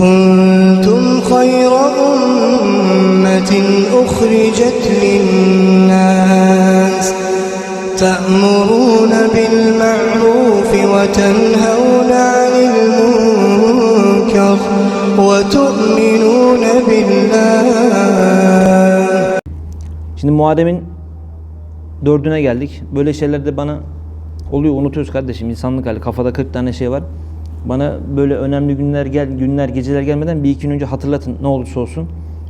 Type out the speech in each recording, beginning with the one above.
كنتم خير أمة أخرجت للناس تأمرون بالمعروف وتنهون عن المنكر وتؤمنون بالله Şimdi Muharrem'in dördüne geldik. Böyle şeyler de bana oluyor unutuyoruz kardeşim. İnsanlık hali. Kafada 40 tane şey var. Bana böyle önemli günler gel günler geceler gelmeden bir iki gün önce hatırlatın ne olursa olsun.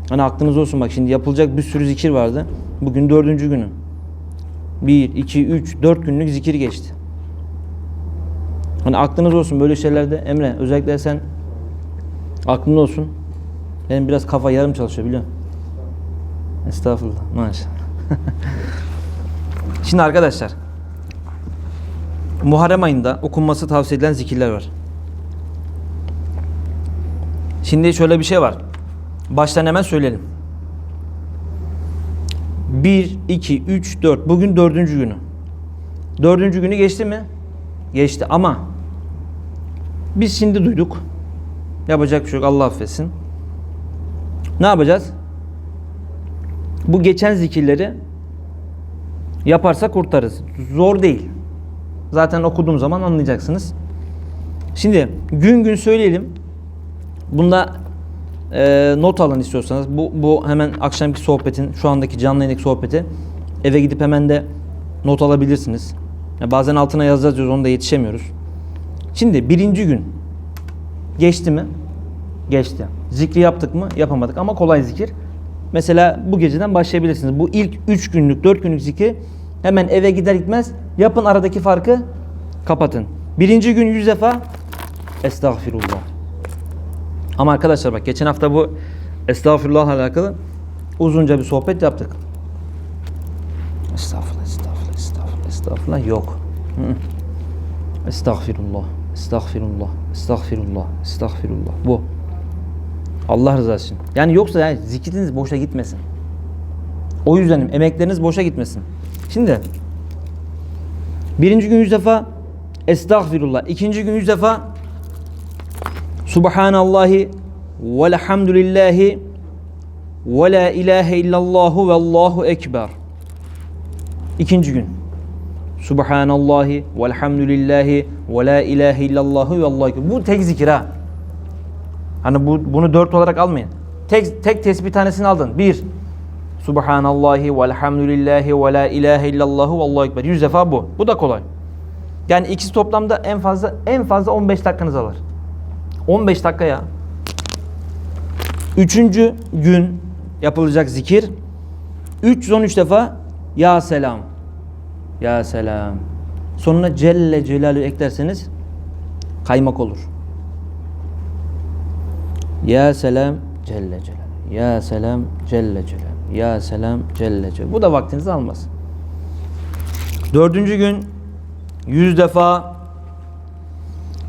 Hani aklınız olsun bak şimdi yapılacak bir sürü zikir vardı. Bugün dördüncü günü. Bir, iki, üç, dört günlük zikir geçti. Hani aklınız olsun böyle şeylerde Emre özellikle sen aklında olsun. Benim biraz kafa yarım çalışıyor biliyor musun? Estağfurullah. Maşallah. Şimdi arkadaşlar Muharrem ayında okunması tavsiye edilen zikirler var. Şimdi şöyle bir şey var. Baştan hemen söyleyelim. 1, 2, 3, 4. Bugün dördüncü günü. Dördüncü günü geçti mi? Geçti ama biz şimdi duyduk. Yapacak bir şey yok. Allah affetsin. Ne yapacağız? Bu geçen zikirleri yaparsak kurtarırız. Zor değil. Zaten okuduğum zaman anlayacaksınız. Şimdi gün gün söyleyelim. Bunda e, not alın istiyorsanız. Bu, bu hemen akşamki sohbetin, şu andaki canlı yayındaki sohbeti eve gidip hemen de not alabilirsiniz. Ya bazen altına yazacağız diyoruz, onu da yetişemiyoruz. Şimdi birinci gün geçti mi? Geçti. Zikri yaptık mı? Yapamadık ama kolay zikir. Mesela bu geceden başlayabilirsiniz. Bu ilk 3 günlük, 4 günlük zikri hemen eve gider gitmez yapın aradaki farkı kapatın. Birinci gün 100 defa Estağfirullah. Ama arkadaşlar bak geçen hafta bu Estağfirullah alakalı uzunca bir sohbet yaptık. Estağfurullah, estağfurullah, estağfurullah, estağfurullah yok. Estağfirullah, estağfirullah, estağfirullah, estağfirullah. Bu. Allah rızası için. Yani yoksa yani zikriniz boşa gitmesin. O yüzden emekleriniz boşa gitmesin. Şimdi birinci gün yüz defa Estağfirullah. ikinci gün yüz defa Subhanallahi velhamdülillahi ve la ilahe illallahu ve allahu ekber. İkinci gün. Subhanallahi velhamdülillahi ve la ilahe illallahu ve allahu ekber. Bu tek zikir ha. Hani bu, bunu dört olarak almayın. Tek, tek tesbih tanesini aldın. Bir. Subhanallahi velhamdülillahi ve la ilahe illallahu ve allahu ekber. Yüz defa bu. Bu da kolay. Yani ikisi toplamda en fazla en fazla 15 dakikanız alır. 15 dakika ya. Üçüncü gün yapılacak zikir 313 defa Ya selam. Ya selam. Sonuna Celle Celaluhu eklerseniz kaymak olur. Ya selam Celle Celaluhu. Ya selam Celle Celaluhu. Ya selam Celle Celaluhu. Bu da vaktinizi almaz. Dördüncü gün yüz defa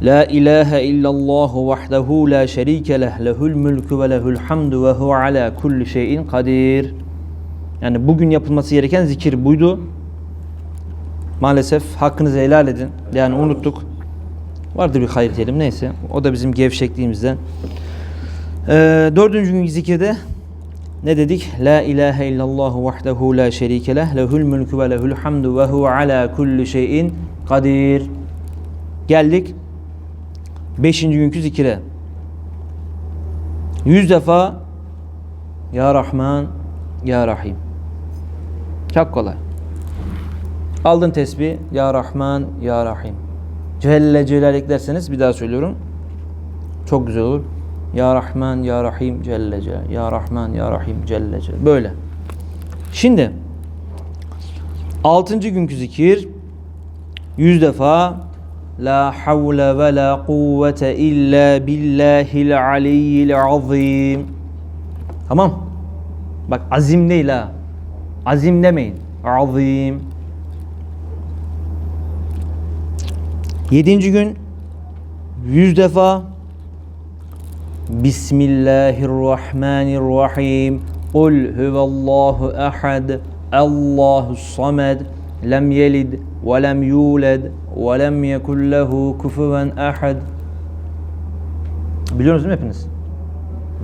La ilahe illallah vahdehu la şerike leh lehul mülkü ve lehul hamdu ve huve ala kulli şeyin kadir. Yani bugün yapılması gereken zikir buydu. Maalesef hakkınızı helal edin. Yani unuttuk. Vardır bir hayır diyelim neyse. O da bizim gevşekliğimizden. Ee, dördüncü gün zikirde ne dedik? La ilahe illallah vahdehu la şerike leh lehul mülkü ve lehul hamdu ve huve ala kulli şeyin kadir. Geldik beşinci günkü zikire. Yüz defa Ya Rahman, Ya Rahim. Çok kolay. Aldın tesbih Ya Rahman, Ya Rahim. Celle Celal eklerseniz bir daha söylüyorum. Çok güzel olur. Ya Rahman, Ya Rahim, Celle Celal. Ya Rahman, Ya Rahim, Celle Celal. Böyle. Şimdi altıncı günkü zikir yüz defa La havle ve la kuvvete illa billahil aliyyil azim. Tamam. Bak azim değil ha. Azim demeyin. Azim. Yedinci gün yüz defa Bismillahirrahmanirrahim. Kul huvallahu ehad. Allahu samed. Lem yelid ve lem yulad lem yekun lehu kufuven ehad. Biliyorsunuz değil mi hepiniz?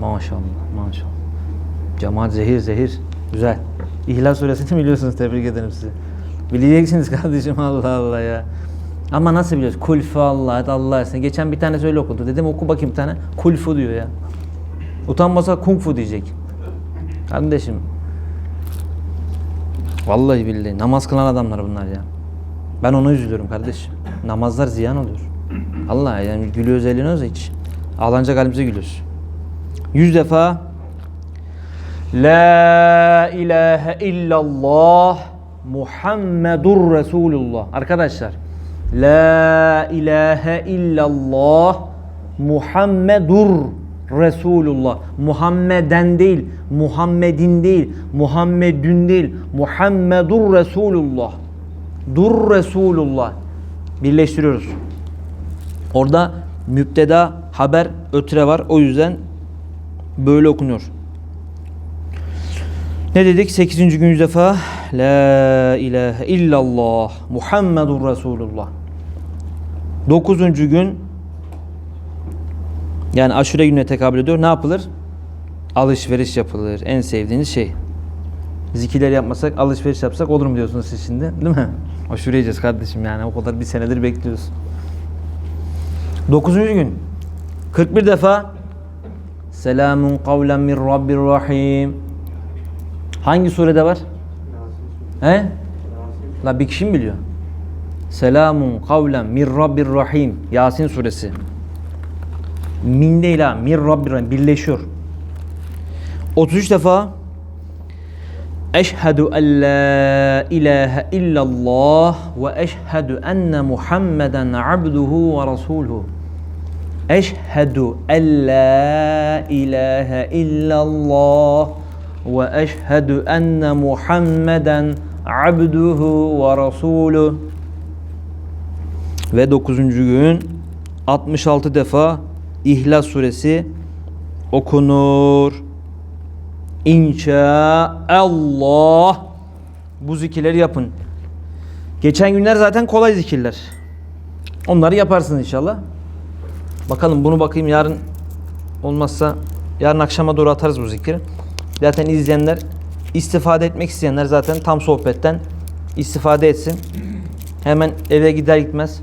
Maşallah, maşallah. Cemaat zehir zehir. Güzel. İhlas suresini biliyorsunuz. Tebrik ederim sizi. Bileceksiniz kardeşim Allah Allah ya. Ama nasıl biliyoruz? Kulfu Allah, Allah etsin. Geçen bir tane öyle okudu. Dedim oku bakayım bir tane. Kulfu diyor ya. Utanmasa kung fu diyecek. Kardeşim. Vallahi billahi namaz kılan adamlar bunlar ya. Ben ona üzülüyorum kardeşim. Namazlar ziyan oluyor. Allah yani gülüyoruz eğleniyoruz hiç. Ağlanacak halimize gülüyoruz. Yüz defa La ilahe illallah Muhammedur Resulullah. Arkadaşlar La ilahe illallah Muhammedur Resulullah. Muhammeden değil, Muhammedin değil, Muhammedün değil, Muhammedur Resulullah. Dur Resulullah. Birleştiriyoruz. Orada müpteda haber ötre var. O yüzden böyle okunuyor. Ne dedik? 8. gün yüz defa La ilahe illallah Muhammedur Resulullah. 9. gün yani aşure gününe tekabül ediyor. Ne yapılır? Alışveriş yapılır. En sevdiğiniz şey. Zikirler yapmasak, alışveriş yapsak olur mu diyorsunuz siz şimdi? Değil mi? Aşure yiyeceğiz kardeşim yani. O kadar bir senedir bekliyoruz. 9. gün 41 defa Selamun kavlen min Rabbir Rahim. Hangi surede var? He? La bir kişi mi biliyor? Selamun kavlen min Rabbir Rahim. Yasin suresi. Min değil ha. Min Rabbir Rahim. Birleşiyor. 33 defa Eşhedü en la ilahe illallah ve eşhedü enne Muhammeden abduhu ve rasuluhu. Eşhedü en la ilahe illallah ve eşhedü enne Muhammeden abduhu ve rasuluhu. Ve 9. gün 66 defa İhlas suresi okunur. İnşaallah bu zikirleri yapın. Geçen günler zaten kolay zikirler. Onları yaparsınız inşallah. Bakalım bunu bakayım yarın olmazsa yarın akşama doğru atarız bu zikri. Zaten izleyenler istifade etmek isteyenler zaten tam sohbetten istifade etsin. Hemen eve gider gitmez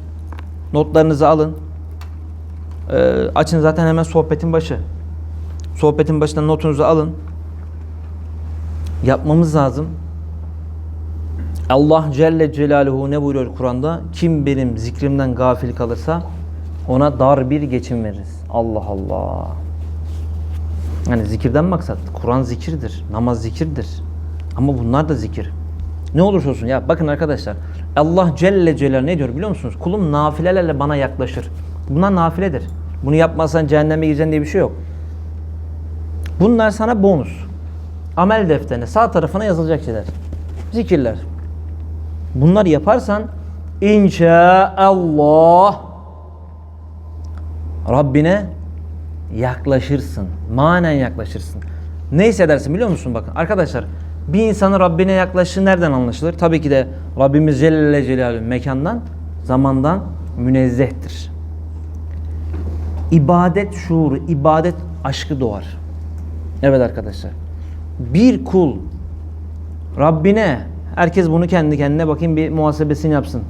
notlarınızı alın. Ee, açın zaten hemen sohbetin başı. Sohbetin başından notunuzu alın. Yapmamız lazım. Allah Celle Celaluhu ne buyuruyor Kur'an'da? Kim benim zikrimden gafil kalırsa ona dar bir geçim veririz. Allah Allah. Yani zikirden maksat. Kur'an zikirdir. Namaz zikirdir. Ama bunlar da zikir. Ne olursa olsun ya bakın arkadaşlar Allah Celle Celaluhu ne diyor biliyor musunuz? Kulum nafilelerle bana yaklaşır. Bunlar nafiledir. Bunu yapmazsan cehenneme gireceksin diye bir şey yok. Bunlar sana bonus. Amel defterine sağ tarafına yazılacak şeyler. Zikirler. Bunları yaparsan inşallah Rabbine yaklaşırsın. Manen yaklaşırsın. Ne hissedersin biliyor musun bakın arkadaşlar bir insanın Rabbine yaklaştığı nereden anlaşılır? Tabii ki de Rabbimiz Celle Celaluhu mekandan, zamandan münezzehtir. İbadet şuuru, ibadet aşkı doğar. Evet arkadaşlar. Bir kul Rabbine herkes bunu kendi kendine bakayım bir muhasebesini yapsın.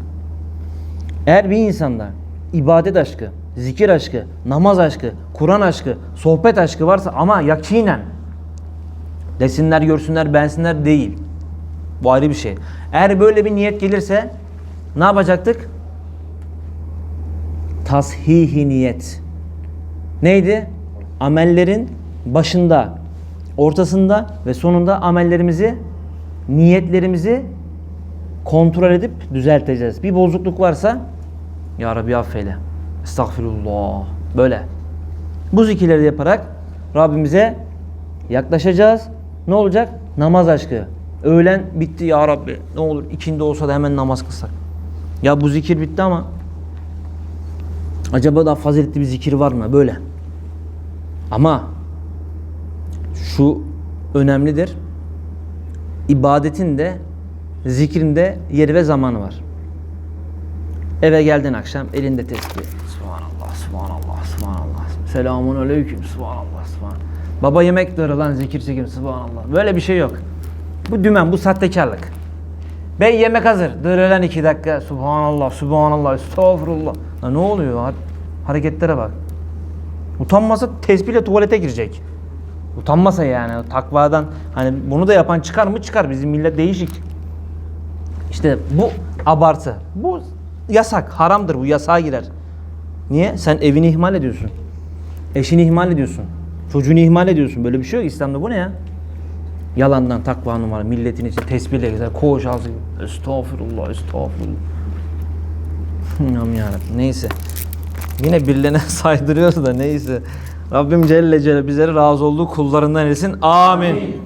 Eğer bir insanda ibadet aşkı, zikir aşkı, namaz aşkı, Kur'an aşkı, sohbet aşkı varsa ama yakinen desinler, görsünler, bensinler değil. Bu ayrı bir şey. Eğer böyle bir niyet gelirse ne yapacaktık? Tashihi niyet. Neydi? Amellerin başında, ortasında ve sonunda amellerimizi, niyetlerimizi kontrol edip düzelteceğiz. Bir bozukluk varsa Ya Rabbi affeyle. Estağfirullah. Böyle. Bu zikirleri yaparak Rabbimize yaklaşacağız. Ne olacak? Namaz aşkı. Öğlen bitti ya Rabbi. Ne olur ikindi olsa da hemen namaz kılsak. Ya bu zikir bitti ama acaba daha faziletli bir zikir var mı? Böyle. Ama şu önemlidir. İbadetin de zikrin de yeri ve zamanı var. Eve geldin akşam elinde tesbih. Subhanallah, subhanallah, subhanallah. Selamun aleyküm, subhanallah, subhanallah. Baba yemek diyor lan zikir çekim subhanallah. Böyle bir şey yok. Bu dümen, bu sahtekarlık. Bey yemek hazır. Dur lan iki dakika. Subhanallah, subhanallah, estağfurullah. Lan ne oluyor? Ha- Hareketlere bak. Utanmasa tesbihle tuvalete girecek. Utanmasa yani takvadan hani bunu da yapan çıkar mı çıkar bizim millet değişik. İşte bu abartı. Bu yasak, haramdır bu yasağa girer. Niye? Sen evini ihmal ediyorsun. Eşini ihmal ediyorsun. Çocuğunu ihmal ediyorsun. Böyle bir şey yok İslam'da. Bu ne ya? Yalandan takva numara. Milletin içinde tesbihle güzel. Koğuş ağzı gibi. Estağfurullah, estağfurullah. Aman yarabbim. Neyse. Yine birilerine saydırıyoruz da neyse. Rabbim Celle Celle bizleri razı olduğu kullarından eylesin. Amin.